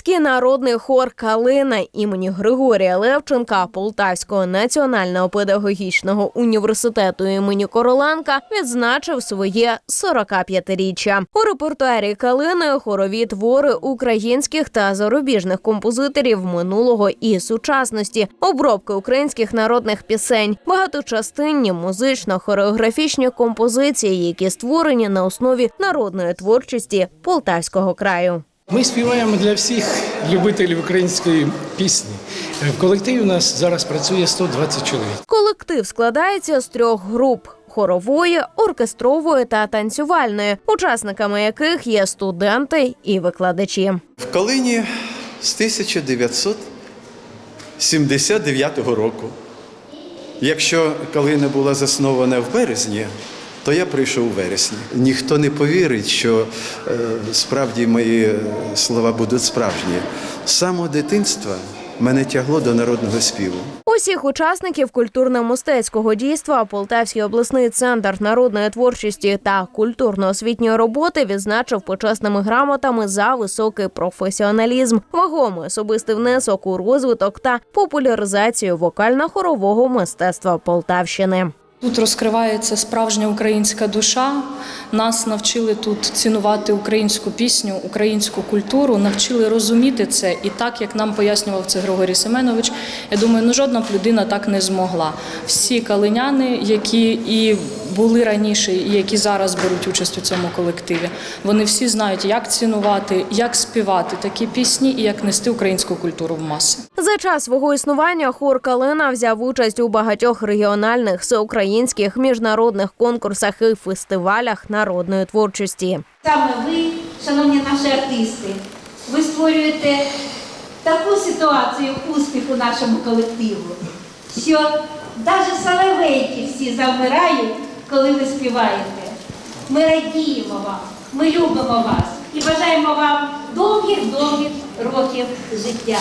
Український народний хор Калина імені Григорія Левченка Полтавського національного педагогічного університету імені Короленка відзначив своє 45-річчя. У репертуарі Калини хорові твори українських та зарубіжних композиторів минулого і сучасності, обробки українських народних пісень, багаточастинні музично-хореографічні композиції, які створені на основі народної творчості Полтавського краю. Ми співаємо для всіх любителів української пісні. В колективі у нас зараз працює 120 чоловік. Колектив складається з трьох груп. Хорової, оркестрової та танцювальної, учасниками яких є студенти і викладачі. В Калині з 1979 року. Якщо Калина була заснована в березні, то я прийшов у вересні. Ніхто не повірить, що е, справді мої е, слова будуть справжні. З самого дитинства мене тягло до народного співу. Усіх учасників культурно-мистецького дійства Полтавський обласний центр народної творчості та культурно-освітньої роботи відзначив почесними грамотами за високий професіоналізм, вагомий особистий внесок у розвиток та популяризацію вокально-хорового мистецтва Полтавщини. Тут розкривається справжня українська душа. Нас навчили тут цінувати українську пісню, українську культуру, навчили розуміти це. І так, як нам пояснював це Григорій Семенович, я думаю, ну жодна б людина так не змогла. Всі калиняни, які і були раніше, і які зараз беруть участь у цьому колективі, вони всі знають, як цінувати, як співати такі пісні і як нести українську культуру в маси. За час свого існування хор Калина взяв участь у багатьох регіональних, всеукраїнських, міжнародних конкурсах і фестивалях народної творчості. Саме ви, шановні наші артисти, ви створюєте таку ситуацію успіху нашому колективу, що навіть соловейки всі завмирають, коли ви співаєте. Ми радіємо вам, ми любимо вас і бажаємо вам довгих-довгих років життя.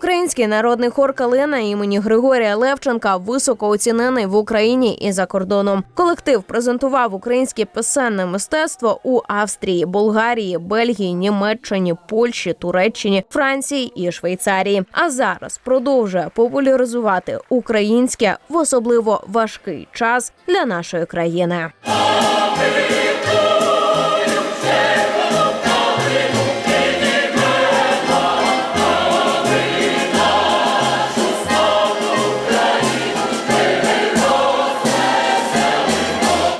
Український народний хор Калина імені Григорія Левченка високо оцінений в Україні і за кордоном. Колектив презентував українське писенне мистецтво у Австрії, Болгарії, Бельгії, Німеччині, Польщі, Туреччині, Франції і Швейцарії. А зараз продовжує популяризувати українське в особливо важкий час для нашої країни.